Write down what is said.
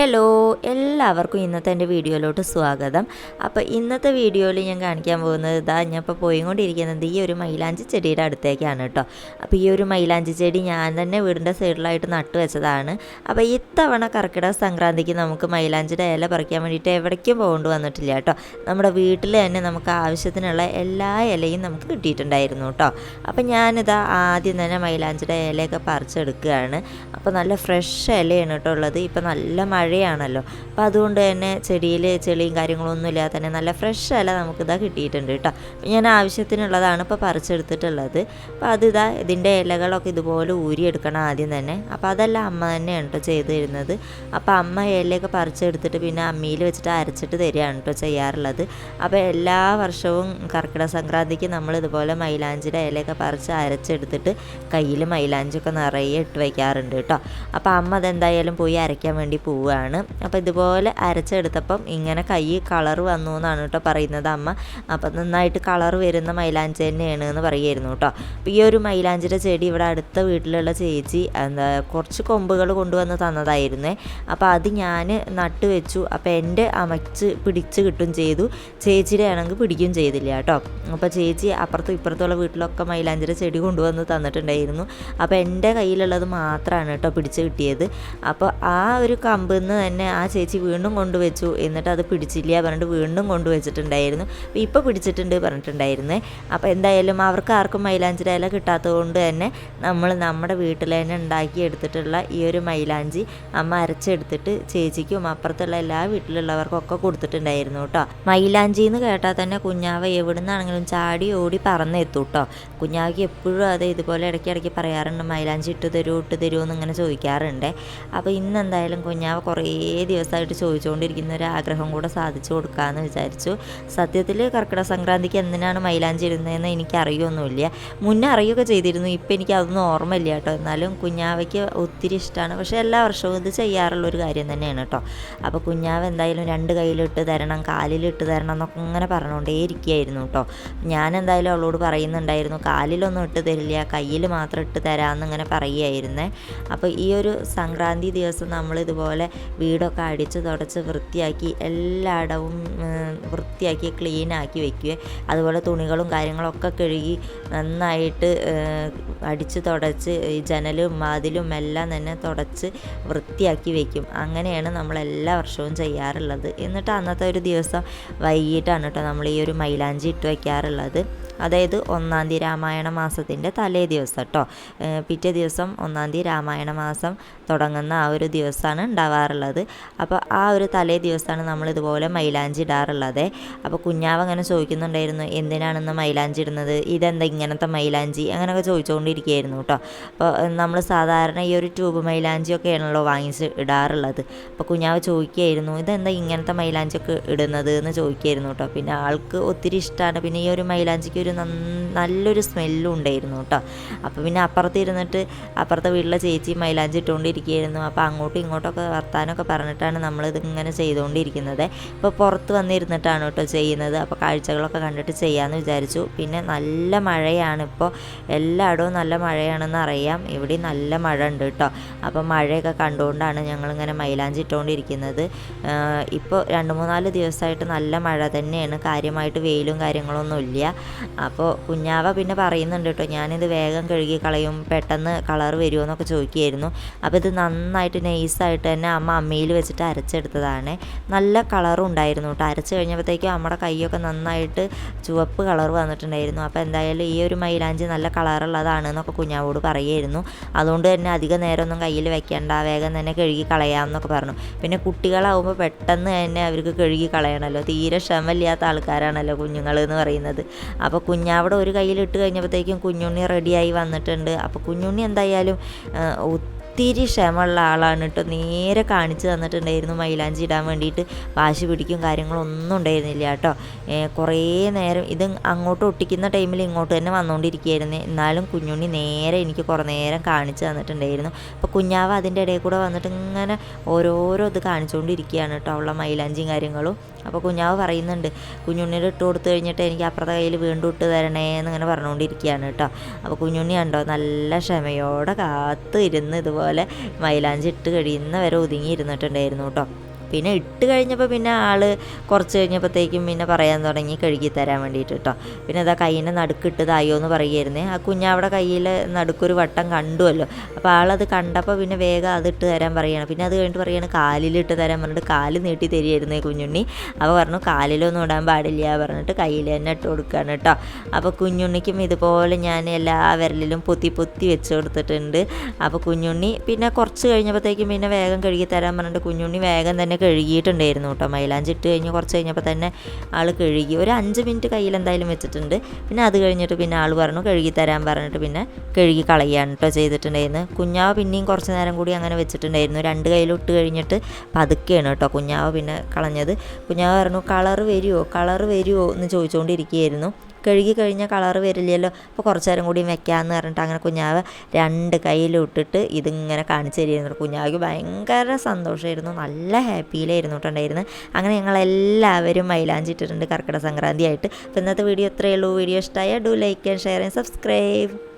Hello എല്ലാവർക്കും ഇന്നത്തെ എന്റെ വീഡിയോയിലോട്ട് സ്വാഗതം. അപ്പോൾ ഇന്നത്തെ വീഡിയോയിൽ ഞാൻ കാണിക്കാൻ പോകുന്നത് ഇതാ ഞാൻ ഇപ്പോൾ പോയിക്കൊണ്ടിരിക്കുന്നത് ഈ ഒരു മൈലാഞ്ചി ചെടിയുടെ അടുത്തേക്കാണ് കേട്ടോ. അപ്പോൾ ഈ ഒരു മൈലാഞ്ചി ചെടി ഞാൻ തന്നെ വീടിന്റെ സൈഡിലായിട്ട് നട്ടു വെച്ചതാണ്. അപ്പോൾ ഇത്തവണ കർക്കിടക സംക്രാന്തിക്ക് നമുക്ക് മൈലാഞ്ചിയുടെ ഇല പറിക്കാൻ വേണ്ടിയിട്ട് എവിടേക്കും പോകേണ്ടി വന്നിട്ടില്ല കേട്ടോ. നമ്മുടെ വീട്ടിൽ തന്നെ നമുക്ക് ആവശ്യത്തിനുള്ള എല്ലാ ഇലയും നമുക്ക് കിട്ടിയിട്ടുണ്ടായിരുന്നു കേട്ടോ. അപ്പോൾ ഞാനിതാ ആദ്യം തന്നെ മൈലാഞ്ചിയുടെ ഇലയൊക്കെ പറിച്ചെടുക്കുകയാണ്. അപ്പോൾ നല്ല ഫ്രഷ് ഇലയാണ് കേട്ടോ ഉള്ളത്. ഇപ്പോൾ നല്ല മഴയാണല്ലോ. അപ്പോൾ അതുകൊണ്ട് തന്നെ ചെടിയിൽ ചെളിയും കാര്യങ്ങളൊന്നും ഇല്ലാതെ തന്നെ നല്ല ഫ്രഷ് ഇല നമുക്കിതാ കിട്ടിയിട്ടുണ്ട് കേട്ടോ. ഞാൻ ആവശ്യത്തിനുള്ളതാണ് ഇപ്പോൾ പറിച്ചെടുത്തിട്ടുള്ളത്. അപ്പോൾ അതിതാ ഇതിന്റെ ഇലകളൊക്കെ ഇതുപോലെ ഊരിയെടുക്കണം ആദ്യം തന്നെ. അപ്പോൾ അതെല്ലാം അമ്മ തന്നെയാണ് കേട്ടോ ചെയ്ത് തരുന്നത്. അപ്പോൾ അമ്മ ഇലയൊക്കെ പറിച്ചെടുത്തിട്ട് പിന്നെ അമ്മിയിൽ വെച്ചിട്ട് അരച്ചിട്ട് തരികയാണ് കേട്ടോ ചെയ്യാറുള്ളത്. അപ്പോൾ എല്ലാ വർഷവും കർക്കിടക സംക്രാന്തിക്ക് നമ്മൾ ഇതുപോലെ മൈലാഞ്ചിയുടെ ഇലയൊക്കെ പറിച്ച് അരച്ചെടുത്തിട്ട് കയ്യിൽ മൈലാഞ്ചൊക്കെ നിറയെ ഇട്ട് വയ്ക്കാറുണ്ട് കേട്ടോ. അപ്പോൾ അമ്മ അതെന്തായാലും പോയി അരയ്ക്കാൻ വേണ്ടി പോവുകയാണ് അപ്പോൾ ഇതുപോലെ അരച്ചെടുത്തപ്പം ഇങ്ങനെ കൈ കളർ വന്നു എന്നാണ് കേട്ടോ പറയുന്നത് അമ്മ. അപ്പം നന്നായിട്ട് കളർ വരുന്ന മൈലാഞ്ചി തന്നെയാണ് എന്ന് പറയുമായിരുന്നു കേട്ടോ. അപ്പോൾ ഈ ഒരു മൈലാഞ്ചിയുടെ ചെടി ഇവിടെ അടുത്ത വീട്ടിലുള്ള ചേച്ചി എന്താ കുറച്ച് കൊമ്പുകൾ കൊണ്ടുവന്ന് തന്നതായിരുന്നേ. അപ്പോൾ അത് ഞാൻ നട്ട് വെച്ചു. അപ്പോൾ എന്റെ അമച്ച് പിടിച്ച് കിട്ടും ചെയ്തു. ചേച്ചിയുടെ ആണെങ്കിൽ പിടിക്കും ചെയ്തില്ല കേട്ടോ. അപ്പോൾ ചേച്ചി അപ്പുറത്തും ഇപ്പുറത്തുള്ള വീട്ടിലൊക്കെ മൈലാഞ്ചിയുടെ ചെടി കൊണ്ടുവന്ന് തന്നിട്ടുണ്ടായിരുന്നു. അപ്പോൾ എന്റെ കയ്യിലുള്ളത് മാത്രമാണ് കേട്ടോ പിടിച്ച് കിട്ടിയത്. അപ്പോൾ ആ ഒരു കമ്പിൽ നിന്ന് തന്നെ ആ ചേച്ചി വീണ്ടും കൊണ്ടുവച്ചു. എന്നിട്ട് അത് പിടിച്ചില്ല പറഞ്ഞിട്ട് വീണ്ടും കൊണ്ടുവച്ചിട്ടുണ്ടായിരുന്നു. ഇപ്പോൾ പിടിച്ചിട്ടുണ്ട് പറഞ്ഞിട്ടുണ്ടായിരുന്നു. അപ്പോൾ എന്തായാലും അവർക്ക് ആർക്കും മൈലാഞ്ചി ഇല കിട്ടാത്തതുകൊണ്ട് തന്നെ നമ്മൾ നമ്മുടെ വീട്ടിൽ തന്നെ ഉണ്ടാക്കി എടുത്തിട്ടുള്ള ഈ ഒരു മൈലാഞ്ചി അമ്മ അരച്ചെടുത്തിട്ട് ചേച്ചിക്കും അപ്പുറത്തുള്ള എല്ലാ വീട്ടിലുള്ളവർക്കൊക്കെ കൊടുത്തിട്ടുണ്ടായിരുന്നു കേട്ടോ. മൈലാഞ്ചി എന്ന് കേട്ടാൽ തന്നെ കുഞ്ഞാവ എവിടെ നിന്നാണെങ്കിലും ചാടി ഓടി പറന്നെത്തും കേട്ടോ. കുഞ്ഞാവയ്ക്ക് എപ്പോഴും അത് ഇതുപോലെ ഇടയ്ക്ക് ഇടയ്ക്ക് പറയാറുണ്ട് മൈലാഞ്ചി ഇട്ട് തരൂ ഇട്ട് തരൂ എന്ന് ഇങ്ങനെ ചോദിക്കാറുണ്ട്. അപ്പോൾ ഇന്ന് എന്തായാലും കുഞ്ഞാവ കുറേ ദിവസമായിട്ട് ചോദിച്ചുകൊണ്ടിരിക്കുന്ന ഒരു ആഗ്രഹം കൂടെ സാധിച്ചു കൊടുക്കാമെന്ന് വിചാരിച്ചു. സത്യത്തിൽ കർക്കിടക സംക്രാന്തിക്ക് എന്തിനാണ് മൈലാഞ്ചി ഇടുന്നതെന്ന് എനിക്ക് അറിയൊന്നുമില്ല മുന്നേ അറിയുകയൊക്കെ ചെയ്തിരുന്നു. ഇപ്പം എനിക്ക് അതൊന്നും ഓർമ്മയില്ല കേട്ടോ. എന്നാലും കുഞ്ഞാവയ്ക്ക് ഒത്തിരി ഇഷ്ടമാണ്. പക്ഷേ എല്ലാ വർഷവും ഇത് ചെയ്യാറുള്ള ഒരു കാര്യം തന്നെയാണ് കേട്ടോ. അപ്പോൾ കുഞ്ഞാവ് എന്തായാലും രണ്ട് കയ്യിലിട്ട് തരണം കാലിലിട്ട് തരണം എന്നൊക്കെ ഇങ്ങനെ പറഞ്ഞുകൊണ്ടേ ഇരിക്കുകയായിരുന്നു കേട്ടോ. ഞാൻ എന്തായാലും അവളോട് പറയുന്നുണ്ടായിരുന്നു കാലിലൊന്നും ഇട്ട് തരില്ല കയ്യിൽ മാത്രം ഇട്ട് തരാമെന്ന് ഇങ്ങനെ പറയുമായിരുന്നേ അപ്പോൾ ഈ ഒരു സംക്രാന്തി ദിവസം നമ്മൾ ഇതുപോലെ വീടൊക്കെ അടിച്ച് തുടച്ച് വൃത്തിയാക്കി എല്ലായിടവും വൃത്തിയാക്കി ക്ലീൻ ആക്കി വെക്കുക അതുപോലെ തുണികളും കാര്യങ്ങളൊക്കെ കഴുകി നന്നായിട്ട് അടിച്ച് തുടച്ച് ജനലും വാതിലും എല്ലാം തന്നെ തുടച്ച് വൃത്തിയാക്കി വെക്കും. അങ്ങനെയാണ് നമ്മൾ എല്ലാ വർഷവും ചെയ്യാറുള്ളത്. എന്നിട്ട് അന്നത്തെ ഒരു ദിവസം വൈകിട്ടാണ് കേട്ടോ നമ്മൾ ഈ ഒരു മൈലാഞ്ചി ഇട്ട് വയ്ക്കാറുള്ളത് അതായത് ഒന്നാം തീയതി രാമായണ മാസത്തിന്റെ തലേ ദിവസം കേട്ടോ പിറ്റേ ദിവസം ഒന്നാം തീയതി രാമായണ മാസം തുടങ്ങുന്ന ആ ഒരു ദിവസമാണ് ഉണ്ടാവാറുള്ളത്. അപ്പോൾ ആ ഒരു തലേ ദിവസമാണ് നമ്മൾ ഇതുപോലെ മൈലാഞ്ചി ഇടാറുള്ളത്. അപ്പോൾ കുഞ്ഞാവ് അങ്ങനെ ചോദിക്കുന്നുണ്ടായിരുന്നു എന്തിനാണെന്ന് മൈലാഞ്ചി ഇടുന്നത്? ഇതെന്താ ഇങ്ങനത്തെ മൈലാഞ്ചി? അങ്ങനെയൊക്കെ ചോദിച്ചുകൊണ്ടിരിക്കുകയായിരുന്നു കേട്ടോ അപ്പോൾ നമ്മൾ സാധാരണ ഈ ഒരു ട്യൂബ് മൈലാഞ്ചിയൊക്കെ ആണല്ലോ വാങ്ങിച്ച് ഇടാറുള്ളത്. അപ്പോൾ കുഞ്ഞാവ് ചോദിക്കുകയായിരുന്നു ഇതെന്താ ഇങ്ങനത്തെ മൈലാഞ്ചിയൊക്കെ ഇടുന്നത്? എന്ന് ചോദിക്കുകയായിരുന്നു കേട്ടോ പിന്നെ ആൾക്ക് ഒത്തിരി ഇഷ്ടമാണ് പിന്നെ ഈ ഒരു മൈലാഞ്ചിക്ക് ഒരു നന്ന- നല്ലൊരു സ്മെല്ലും ഉണ്ടായിരുന്നു കേട്ടോ. അപ്പോൾ പിന്നെ അപ്പുറത്ത് ഇരുന്നിട്ട് അപ്പുറത്തെ വീട്ടിലെ ചേച്ചി മൈലാഞ്ചി ഇട്ടുകൊണ്ടിരിക്കുകയായിരുന്നു. അപ്പോൾ അങ്ങോട്ടും ഇങ്ങോട്ടൊക്കെ വർത്താനമൊക്കെ പറഞ്ഞിട്ടാണ് നമ്മളിത് ഇങ്ങനെ ചെയ്തുകൊണ്ടിരിക്കുന്നത്. ഇപ്പോൾ പുറത്ത് വന്നിരുന്നിട്ടാണ് കേട്ടോ ചെയ്യുന്നത്. അപ്പോൾ കാഴ്ചകളൊക്കെ കണ്ടിട്ട് ചെയ്യാമെന്ന് വിചാരിച്ചു. പിന്നെ നല്ല മഴയാണ് ഇപ്പോൾ എല്ലായിടവും നല്ല മഴയാണെന്ന് അറിയാം. ഇവിടെ നല്ല മഴ ഉണ്ട് കേട്ടോ. അപ്പോൾ മഴയൊക്കെ കണ്ടുകൊണ്ടാണ് ഞങ്ങളിങ്ങനെ മൈലാഞ്ചി ഇട്ടുകൊണ്ടിരിക്കുന്നത്. ഇപ്പോൾ രണ്ട് മൂന്നാൽ ദിവസമായിട്ട് നല്ല മഴ തന്നെയാണ്. കാര്യമായിട്ട് വെയിലും കാര്യങ്ങളൊന്നും ഇല്ല അപ്പോൾ കുഞ്ഞാവ പിന്നെ പറയുന്നുണ്ട് കേട്ടോ ഞാനിത് വേഗം കഴുകി കളയും പെട്ടെന്ന് കളർ വരുമോ എന്നൊക്കെ ചോദിക്കുകയായിരുന്നു. അപ്പോൾ ഇത് നന്നായിട്ട് നൈസായിട്ട് തന്നെ അമ്മ അമ്മയിൽ വെച്ചിട്ട് അരച്ചെടുത്തതാണ്. നല്ല കളറും ഉണ്ടായിരുന്നു കേട്ടോ. അരച്ച് കഴിഞ്ഞപ്പോഴത്തേക്കും നമ്മുടെ കൈയൊക്കെ നന്നായിട്ട് ചുവപ്പ് കളർ വന്നിട്ടുണ്ടായിരുന്നു. അപ്പോൾ എന്തായാലും ഈ ഒരു മൈലാഞ്ചി നല്ല കളറുള്ളതാണ് എന്നൊക്കെ കുഞ്ഞാവോട് പറയുമായിരുന്നു. അതുകൊണ്ട് തന്നെ അധിക നേരമൊന്നും കയ്യിൽ വെക്കേണ്ട വേഗം തന്നെ കഴുകി കളയാമെന്നൊക്കെ പറഞ്ഞു. പിന്നെ കുട്ടികളാവുമ്പോൾ പെട്ടെന്ന് തന്നെ അവർക്ക് കഴുകി കളയണമല്ലോ തീരെ ക്ഷമയില്ലാത്ത ആൾക്കാരാണല്ലോ കുഞ്ഞുങ്ങൾ എന്ന് പറയുന്നത്. അപ്പോൾ കുഞ്ഞാവിടെ ഒരു കയ്യിലിട്ട് കഴിഞ്ഞപ്പോഴത്തേക്കും കുഞ്ഞുണ്ണി റെഡിയായി വന്നിട്ടുണ്ട്. അപ്പോൾ കുഞ്ഞുണ്ണി എന്തായാലും ഒത്തിരി ക്ഷമയുള്ള ആളാണ് കേട്ടോ. നേരെ കാണിച്ചു തന്നിട്ടുണ്ടായിരുന്നു മൈലാഞ്ചി ഇടാൻ വേണ്ടിയിട്ട്. വാശി പിടിക്കും കാര്യങ്ങളൊന്നും ഉണ്ടായിരുന്നില്ല കേട്ടോ. കുറേ നേരം ഇത് അങ്ങോട്ട് ഒട്ടിക്കുന്ന ടൈമിൽ ഇങ്ങോട്ട് തന്നെ വന്നുകൊണ്ടിരിക്കുകയായിരുന്നു. എന്നാലും കുഞ്ഞുണ്ണി നേരെ എനിക്ക് കുറേ നേരം കാണിച്ചു തന്നിട്ടുണ്ടായിരുന്നു. അപ്പോൾ കുഞ്ഞാവ് അതിന്റെ ഇടയിൽ കൂടെ വന്നിട്ട് ഇങ്ങനെ ഓരോരോ ഇത് കാണിച്ചുകൊണ്ടിരിക്കുകയാണ് കേട്ടോ ഉള്ള മൈലാഞ്ചിയും കാര്യങ്ങളും. അപ്പോൾ കുഞ്ഞാവ് പറയുന്നുണ്ട് കുഞ്ഞുണ്ണിയുടെ ഇട്ട് കൊടുത്തു കഴിഞ്ഞിട്ട് എനിക്ക് അപ്പുറത്തെ കയ്യിൽ വീണ്ടും ഇട്ട് തരണേ എന്നിങ്ങനെ പറഞ്ഞുകൊണ്ടിരിക്കുകയാണ് കേട്ടോ. അപ്പോൾ കുഞ്ഞുണ്ണി കണ്ടോ നല്ല ക്ഷമയോടെ കാത്ത് ഇരുന്ന് ഇതുപോലെ ഇതുപോലെ മൈലാഞ്ചി ഇട്ട് കഴിയുന്ന വരെ ഒതുങ്ങി ഇരുന്നിട്ടുണ്ടായിരുന്നു കേട്ടോ. പിന്നെ ഇട്ട് കഴിഞ്ഞപ്പോൾ പിന്നെ ആൾ കുറച്ച് കഴിഞ്ഞപ്പോഴത്തേക്കും പിന്നെ പറയാൻ തുടങ്ങി കഴുകി തരാൻ വേണ്ടിയിട്ട് കേട്ടോ പിന്നെ അതാ കൈയിനെ നടുക്കിട്ടതായോ എന്ന് പറയുമായിരുന്നേ ആ കുഞ്ഞാവിടെ കയ്യിൽ നടുക്കൊരു വട്ടം കണ്ടുവല്ലോ. അപ്പോൾ ആളത് കണ്ടപ്പോൾ പിന്നെ വേഗം അത് ഇട്ട് തരാൻ പറയുകയാണ് പിന്നെ അത് കഴിഞ്ഞിട്ട് പറയുകയാണ് കാലിലിട്ട് തരാൻ പറഞ്ഞിട്ട് കാൽ നീട്ടി തരികയായിരുന്നേ കുഞ്ഞുണ്ണി. അപ്പോൾ പറഞ്ഞു കാലിലൊന്നും ഇടാൻ പാടില്ല പറഞ്ഞിട്ട് കയ്യിൽ തന്നെ ഇട്ട് കൊടുക്കുകയാണ് കേട്ടോ അപ്പോൾ കുഞ്ഞുണ്ണിക്കും ഇതുപോലെ ഞാൻ എല്ലാ വിരലിലും പൊത്തി പൊത്തി വെച്ച് കൊടുത്തിട്ടുണ്ട്. അപ്പോൾ കുഞ്ഞുണ്ണി പിന്നെ കുറച്ച് കഴിഞ്ഞപ്പോഴത്തേക്കും പിന്നെ വേഗം കഴുകി തരാൻ പറഞ്ഞിട്ട് കുഞ്ഞുണ്ണി വേഗം തന്നെ കഴുകിയിട്ടുണ്ടായിരുന്നു കേട്ടോ. മൈലാഞ്ചി ഇട്ട് കഴിഞ്ഞ് കുറച്ച് കഴിഞ്ഞപ്പോൾ തന്നെ ആൾ കഴുകി. ഒരു അഞ്ച് മിനിറ്റ് കയ്യിൽ എന്തായാലും വെച്ചിട്ടുണ്ട്. പിന്നെ അത് കഴിഞ്ഞിട്ട് പിന്നെ ആൾ പറഞ്ഞു കഴുകി തരാൻ പറഞ്ഞിട്ട് പിന്നെ കഴുകി കളയാണ് കേട്ടോ ചെയ്തിട്ടുണ്ടായിരുന്നു കുഞ്ഞാവ് പിന്നെയും കുറച്ച് നേരം കൂടി അങ്ങനെ വെച്ചിട്ടുണ്ടായിരുന്നു. രണ്ട് കയ്യിലിട്ട് കഴിഞ്ഞിട്ട് പതുക്കെയാണ് കേട്ടോ കുഞ്ഞാവ് പിന്നെ കളഞ്ഞത്. കുഞ്ഞാവ് പറഞ്ഞു കളറ് വരുമോ കളറ് വരുമോ എന്ന് ചോദിച്ചുകൊണ്ടിരിക്കുകയായിരുന്നു. കഴുകി കഴിഞ്ഞാൽ കളർ വരില്ലല്ലോ. അപ്പോൾ കുറച്ച് നേരം കൂടി വെക്കാമെന്ന് പറഞ്ഞിട്ട് അങ്ങനെ കുഞ്ഞാവ് രണ്ട് കയ്യിലിട്ടിട്ട് ഇതിങ്ങനെ കാണിച്ചു തരുന്നു കുഞ്ഞാവയ്ക്ക് ഭയങ്കര സന്തോഷമായിരുന്നു നല്ല ഹാപ്പിയിലായിരുന്നു കേട്ടുണ്ടായിരുന്നു അങ്ങനെ ഞങ്ങളെല്ലാവരും മൈലാഞ്ചി ഇട്ടിട്ടുണ്ട് കർക്കിടക സംക്രാന്തി ആയിട്ട് അപ്പോൾ ഇന്നത്തെ വീഡിയോ ഇത്രയേ ഉള്ളൂ. വീഡിയോ ഇഷ്ടമായ do like and share and subscribe